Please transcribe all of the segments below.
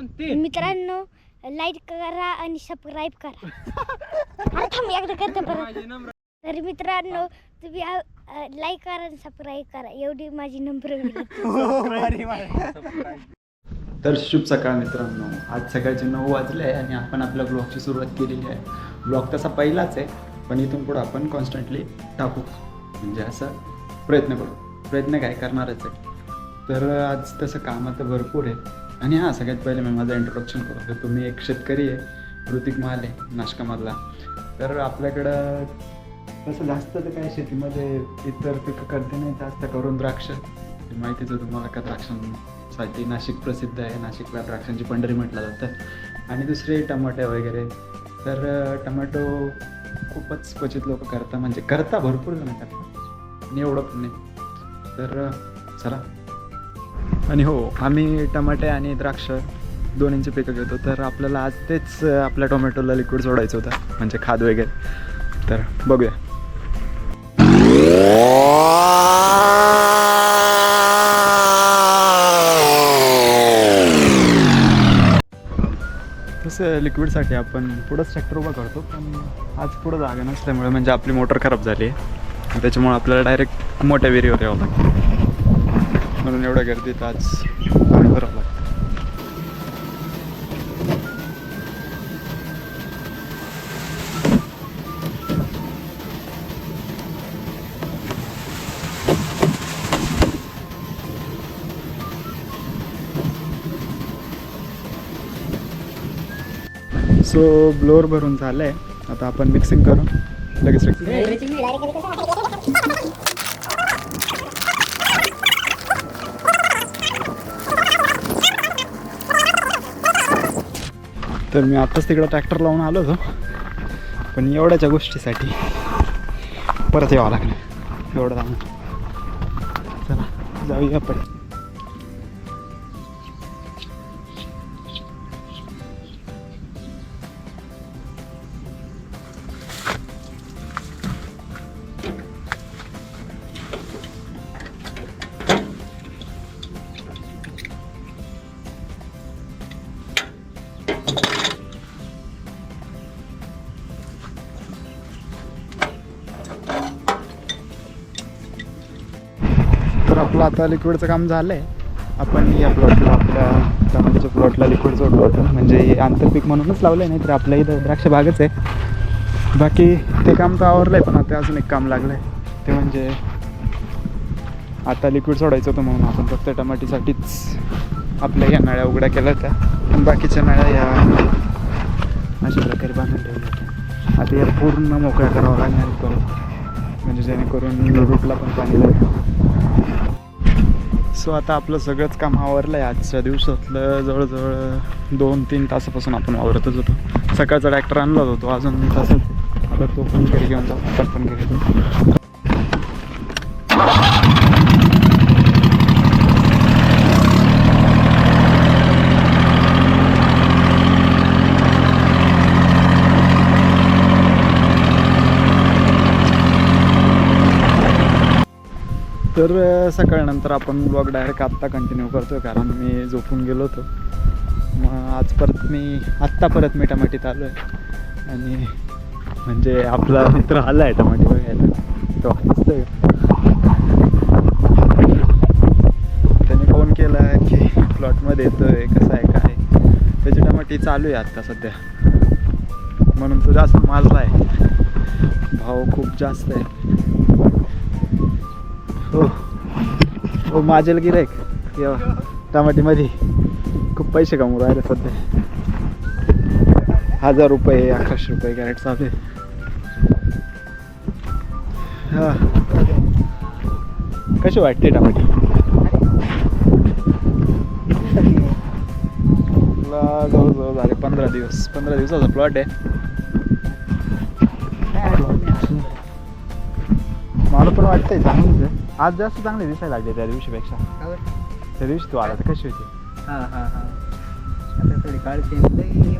मित्रांनो लाईक करा आणि सबस्क्राईब करा. अरे थांब एकदा करते परत. तर मित्रांनो तुम्ही लाईक करा आणि सबस्क्राईब करा. एवढी माझी नंबर तर शुभ सकाळ मित्रांनो. आज सकाळचे नऊ वाजले आहे आणि आपण आपल्या ब्लॉगची सुरुवात केलेली आहे. ब्लॉग तसा पहिलाच आहे पण इथून पुढं आपण कॉन्स्टंटली टाकू. म्हणजे असं प्रयत्न करू. प्रयत्न काय करणारच आहे. तर आज तसं कामं तर भरपूर आहे. आणि हां सगळ्यात पहिले मी माझं इंट्रोडक्शन करू. तर तुम्ही एक शेतकरी आहे ऋतिक महाले नाशकामधला. तर आपल्याकडं तसं जास्त तर काय शेतीमध्ये इतर पिकं करते नाही जास्त करून द्राक्ष. माहितीच आहे तुम्हाला का द्राक्षांसाठी नाशिक प्रसिद्ध आहे नाशिकला द्राक्षांची पंढरी म्हटलं जातं. आणि दुसरे टमाटे वगैरे. तर टमॅटो टमाटो खूपच क्वचित लोक करता म्हणजे करता भरपूर जण करतात. आणि एवढं पण नाही. तर चला. आणि हो आम्ही टमाटे आणि द्राक्ष दोन्हींचे पिकं घेतो. तर आपल्याला आज तेच आपल्या टोमॅटोला लिक्विड सोडायचं होतं म्हणजे खाद वगैरे. तर बघूया. तसं लिक्विडसाठी आपण पुढंच ट्रॅक्टर उभा करतो पण आज पुढं जागा नसल्यामुळे म्हणजे आपली मोटर खराब झाली आहे. त्याच्यामुळे आपल्याला डायरेक्ट मोठ्या विहिरीवर यावं लागतं म्हणून एवढ्या गर्दीत आज पाणी भरावं लागतं. सो ब्लोअर भरून झालं आहे आता आपण मिक्सिंग करू. लगेच तर मी आत्ताच तिकडं ट्रॅक्टर लावून आलो होतो. पण एवढ्याच्या गोष्टीसाठी परत यावं लागलं. एवढं जाऊन चला जाऊया आपण आता लिक्विडचं काम झालं आहे आपण या प्लॉटला आपल्या टमाट्याच्या प्लॉटला लिक्विड जोडलं होतं. म्हणजे आंतरपीक म्हणूनच लावलं आहे नाही तर आपल्या इथं द्राक्ष बागच आहे. बाकी ते काम तर आवरलं आहे पण आता अजून एक काम लागलं आहे ते म्हणजे आता लिक्विड सोडायचं होतं म्हणून आपण फक्त टमाटीसाठीच आपल्या या नळ्या उघड्या केल्या होत्या. पण बाकीच्या नळ्या या अशा प्रकारे बांधून ठेवल्या होत्या. आता या पूर्ण मोकळ्या करावं लागणार करून म्हणजे जेणेकरून रूटला पण पाणी लागेल. सो आता आपलं सगळंच काम आवरलं आहे आजच्या दिवसातलं. जवळजवळ दोन तीन तासापासून आपण वावरतच होतो. सकाळचा ट्रॅक्टर आणला होतो अजून तसंच. आता तो पण घरी घेऊन जाऊ आपण पण घरी घेऊन तर सकाळनंतर आपण ब्लॉग डायरेक्ट आत्ता कंटिन्यू करतो कारण मी झोपून गेलो होतो. मग आज परत मी आत्ता परत मी टमाटीत आलो आहे. आणि म्हणजे आपला मित्र आला आहे टमाटी बघायला. तो आहे त्याने फोन केला की प्लॉटमध्ये येतोय कसं आहे काय त्याची टमाटी चालू आहे आत्ता सध्या. म्हणून तो जास्त माजला आहे भाव खूप जास्त आहे. हो हो माझेल गिरायक किंवा टमाटीमध्ये खूप पैसे कमवू राहिले सध्या. हजार रुपये अकराशे रुपये कॅरेट चालू हां. कशी वाटते टमाटी? तुला जवळजवळ झाले पंधरा दिवस. पंधरा दिवसाचा प्लॉट आहे. मला पण वाटतंय चांगलंच आहे. आज जास्त चांगले दिसायला लागले त्या दिवशीपेक्षा. त्या दिवशी तू आला तर कशी होती? हा हा हा. आता थोडी काळजी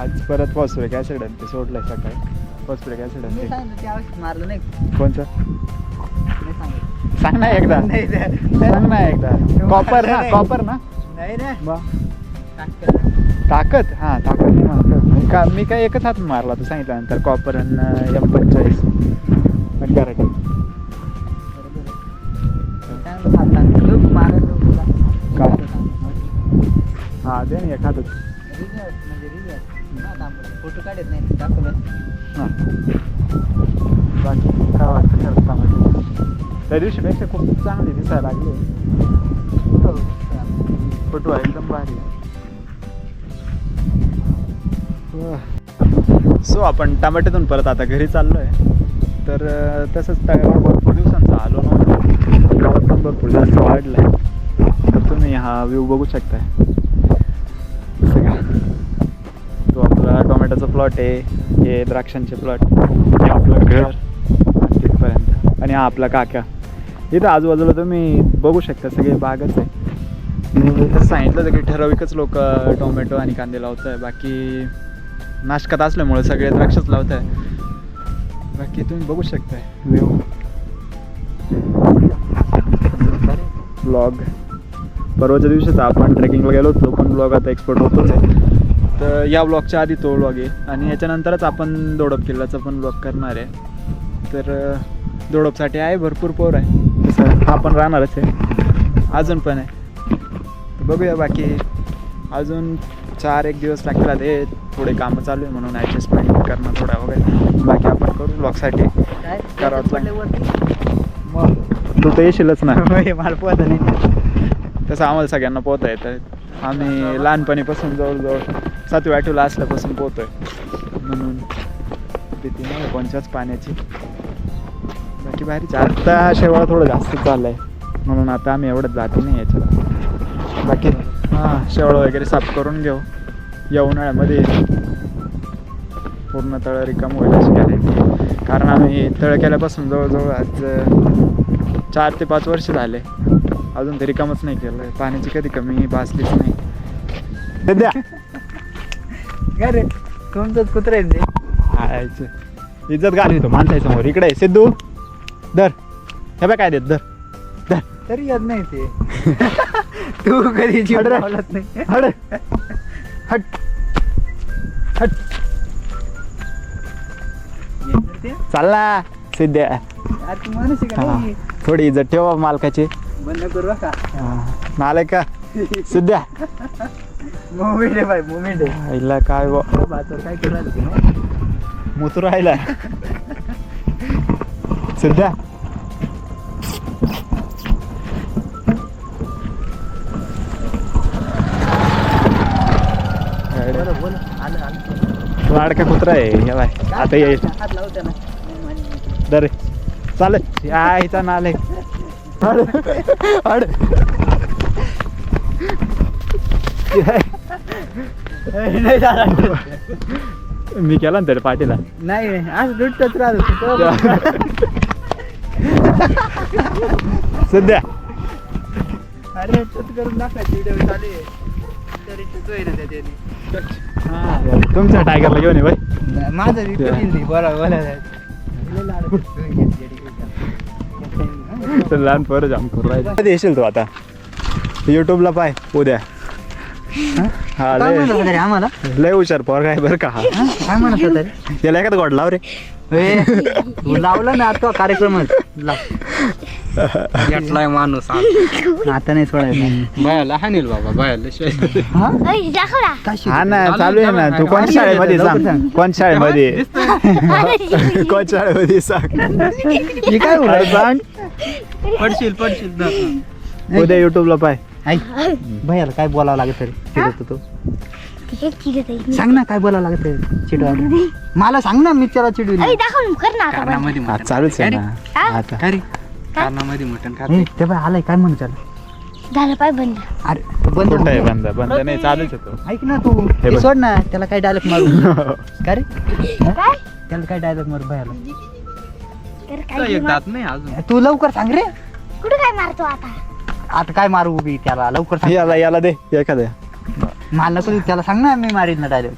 आज परत फॉस्फरिक ॲसिड आणि ते सोडलंय सकाळी. फॉस्फरिक ॲसिड आणि मी ते. सांगितलं ते औषध मारलं नाही. कोणतं? नाही सांग ना एकदा. नाही सांग ना एकदा. कॉपर ना नाही. कॉपर ना? आहे रे बा टाकलं. ताकद? हां ताकद. नाही का मी काय एकच हात मारला तू सांगितल्यानंतर? कॉपर आणि एम पंचेचाळीस. पण कराटे बरोबर आहे. काय? हां दे ना एखादं म्हणजे फोटो काढत नाही दाखवलं हां. बाकी काय वाटतं खरं टमाटे त्या दिवशीपेक्षा खूप चांगले दिसायला लागले. फोटो आहे एकदम भारी सो आपण टमाट्यातून परत आता घरी चाललो आहे तर तसंच तळ्यावर भरपूर दिवसांचा आलो नव्हतो. गावात पण भरपूर जास्त वाढलं आहे तर तुम्ही हा व्ह्यू बघू शकताय. सगळा तो आपला टोमॅटोचा प्लॉट आहे. हे द्राक्षांचे प्लॉट हे आपलं घर. तिथपर्यंत. आणि हा आपला काका. इथं आजूबाजूला तुम्ही बघू शकता. सगळे बागच आहे. मी तर सांगितलं होतं की ठराविकच लोक टोमॅटो आणि कांदे लावत आहे बाकी नाशकात असल्यामुळे सगळे द्राक्षच लावत आहे बाकी तुम्ही बघू शकताय. व्ह्यू ब्लॉग परवाच्या दिवशीच आपण ट्रेकिंगला गेलो होतो पण ब्लॉग आता एक्सपोर्ट होतोच आहे. तर या ब्लॉगच्या आधी तो ब्लॉग आहे आणि याच्यानंतरच आपण दोडप किल्ल्याचा पण ब्लॉग करणार आहे. तर दोडपसाठी आहे भरपूर पोर आहे. तसं हा पण राहणारच आहे. अजून पण आहे. बघूया बाकी. अजून चार एक दिवस लागतील आता हे थोडे कामं चालू आहे म्हणून ॲडजस्टमेंट करणं थोडा वगैरे. बाकी आपण करू ब्लॉगसाठी करावंच लागेल. मग तू तर येशीलच ना. मला पोहता नाही तसं आम्हाला सगळ्यांना पोहता येतं. आम्ही लहानपणीपासून जवळजवळ सातव्या आठवीला असल्यापासून पोहतोय. म्हणून भीती नाही कोणत्याच पाण्याची. बाकी बाहेरची आत्ता शेवाळा थोडं जास्त चाललं आहे म्हणून आता आम्ही एवढं जाते नाही याच्यात. बाकी हां शेवाळं वगैरे साफ करून घेऊ. या उन्हाळ्यामध्ये पूर्ण तळ रिकाम होईल अशी गॅरंटी कारण आम्ही तळ केल्यापासून जवळजवळ आज चार ते पाच वर्ष झाले. अजून तरी कामच नाही केलं. पाण्याची कधी कमी भासलीच नाही. सध्या? काय रे तुमचंच कुत्र आहे ते. आयचं इज्जत घाली तो माणसासमोर इकडे सिद्धू. धर. हे बघ काय देत धर. धर. तरी येत नाही ते. तू कधी हट. हट. चालला. सिद्ध्या हा. नाही? थोडी इज्जत ठेवा मालकाची. बंद करू का नाले का सिद्ध्या आहे मोमेंट आहे. आईला काय भातर काय? मुतू राहिला. सिद्ध्या लाडका कुत्रा आहे हे बाय आता येईल. दर चालत यायचा नाले अड. मी केला ना तरी पाठीला. नाही आज लुटतच राहतो. सध्या. अरे करून दाखवायची व्हिडिओ चालू आहे. तुमच्या टायगरला घेऊन ये बाई. माझं लहान पोरं जाम करू राहिले. कधी येशील तू आता? युट्यूबला पाय उद्या. हा? काय म्हणत लय आम्हाला? लय हुशार पोर काय बरं का? काय म्हणत याला एखादा गोड लाव रे. लावलं ना आता कार्यक्रमात यातलाय माणूस आता नाही सोडायचं. बायाला हानील बाबा बायाला शिवाय हा? ऐ, दाखव ना. काय हा? ना चालू आहे ना. तू कोणत्या शाळेमध्ये सांग? कोणत्या शाळेमध्ये? कोणत्या शाळेमध्ये सांग? हे काय बोलला? सांग. पडशील पडशील. उद्या युट्यूबला पाय. ऐक. भैयाला काय बोलावं लागत रे चिडवतो तो. हे चिडत आहे. सांग ना काय बोलावं लागत रे चिडवायला. मला सांग ना मी त्याला चिडवी ऐ, दाखव ना, कर ना आता बंद. कारणामध्ये हा मटण चालूच आहे ना. हा? आता. काय रे कारणामध्ये मटण खाते. ते बाय आलाय काय म्हणू त्याला? झालं पाय बंद. अरे बंद आहे. बंद? बंद नाही चालूच आहे तो. ऐक ना तू. हे बघ. सोड ना त्याला काय डायलॉग मारू? काय रे? काय? त्याला काय डायलॉग मारू भैयाला तर काय काय एक मार- दात नाही अजून. तू लवकर सांग रे. कुठं काय मारतो आता? आता काय मारू उभी त्याला? लवकर सांग. याला याला दे एखाद्या. मला नको देऊ, त्याला सांग ना मी मारीन ना डायलॉग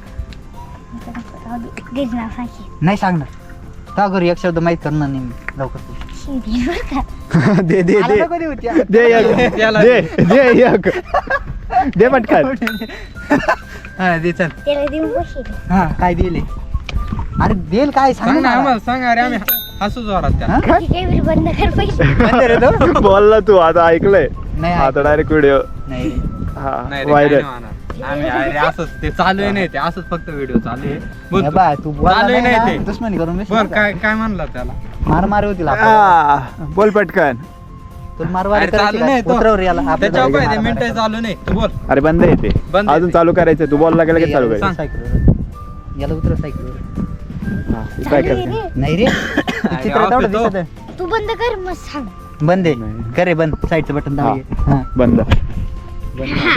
गेज नाव सांगशील. नाही सांग ना का करू एक शब्द माहीत करणार नाही मी लवकर. तू. शिवी बरं का? दे दे मला दे. नको देऊ त्या. दे एक. त्याला- दे दे एक. दे पटकन. हा दे चल. त्याला देऊन बसेल हा काय दिले? अरे देल काय सांग ना आम्हाला सांग अरे आम्ही हसू जोरात त्या हा? ती टेबल बंद कर पैसे. बंद रे तो. बोल ना तू आता ऐकलंय. नाही आता डायरेक्ट व्हिडिओ नाही हा नाही रे, काय व्हायरल होणार. आम्ही अरे असंच ते चालू आहे नाही ते असंच फक्त व्हिडिओ चालू आहे. बोल हे तू. बा तू बोलला चालू आहे नाही ते. दुश्मनी करून बर? काय काय म्हणला त्याला? मार मार होतील आपल्याला. बोल पटकन तुला मारवाडी अरे चालू नाही करायची तो. का? उतरव रे याला आपल्या त्याच्यावर जागी मार मिनिट. चालू नाही तू बोल अरे बंद आहे अजून ते. चालू करायचं तू बॉल लागेल की चालू याला करायचं सायकलवर. याला उतर सायकलवर हा, काय चालू आहे करते रे. नाही रे अरे, चित्र तेवढं. दिसत आहे. तू बंद कर मग सांग बंद आहे. करे बंद साईडचं बटन हा. हा बंद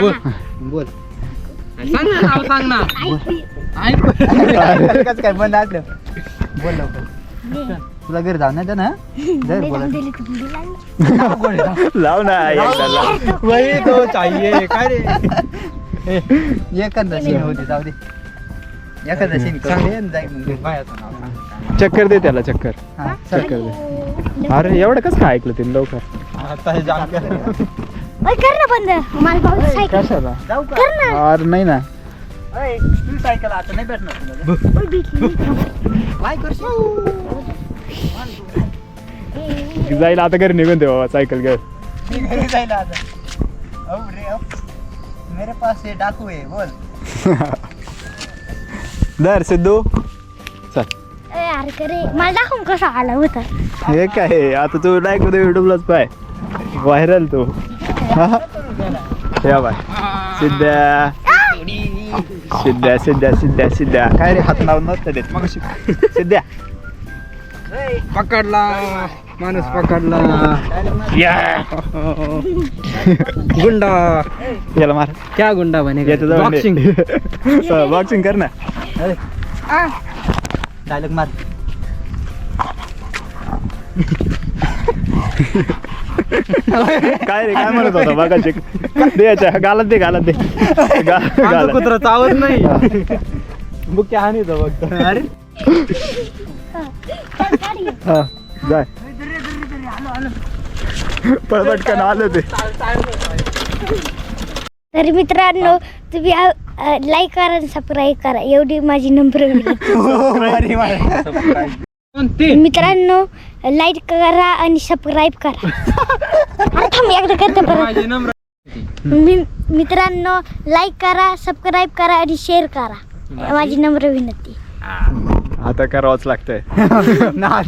बोल बोल सांग ना नाव सांग ना ऐक. ऐक कसं काय बंद असलं बोल लवकर दे. तुला घरी जाऊ ना? ना जर बोला जाऊन. लाव ना. एकदाला. वही तो चाहिए काय रे? एखादा सीन होती जाऊ दे. एखादा सीन करू. दे आणि जाईल मग. बायाचं नाव सांग. चक्कर दे त्याला चक्कर. हा, चल. चक्कर दे. अरे एवढं कसं काय ऐकलं तिने लवकर? आता हे जाम कर. ओय, कर ना बंद. मला सायकल. कशाला? जाऊ का? कर ना. अरे नाही ना. अय, तू सायकल आता नाही भेटणार तुला. ओय, भेटली नाही. काय करशील? ए, जाईल आता घरी निघून दे बाबा सायकल घेऊन मी घरी जायला आता. अब रे अब मेरे पास ये डाकू है बोल. दर सिद्धू. चल. ए, अरे करे मला दाखवून कसा आला होता. हे काय आता तू डायरेक्टमध्ये युट्यूबलाच पाय. व्हायरल तू. हा? या बाय. सिद्ध्या. सिद्ध्या सिद्ध्या सिद्ध्या सिद्ध्या. काय रे हात लावून नव्हतं देत. मग सिद्ध्या. पकडला. माणूस पकडला. या. गुंडा. याला मार. क्या गुंडा बने बॉक्सिंग बॉक्सिंग कर ना. डायलॉग मार. काय रे काय म्हणत होता? बघा चिक दे याच्या गालात दे गालात दे. कुत्रा चावत नाही. हा. बुके हानी फक्त अरे. हा जाय. पटकन आलं ते. तर मित्रांनो तुम्ही लाईक करा आणि सबस्क्राईब करा. एवढी माझी नंबर. कोणती मित्रांनो लाईक करा आणि सबस्क्राईब करा. अरे थांब एकदा करते परत. माझी नम्र मी मित्रांनो लाईक करा सबस्क्राईब करा आणि शेअर करा. माझी नम्र विनंती. आता करावंच लागतंय. ना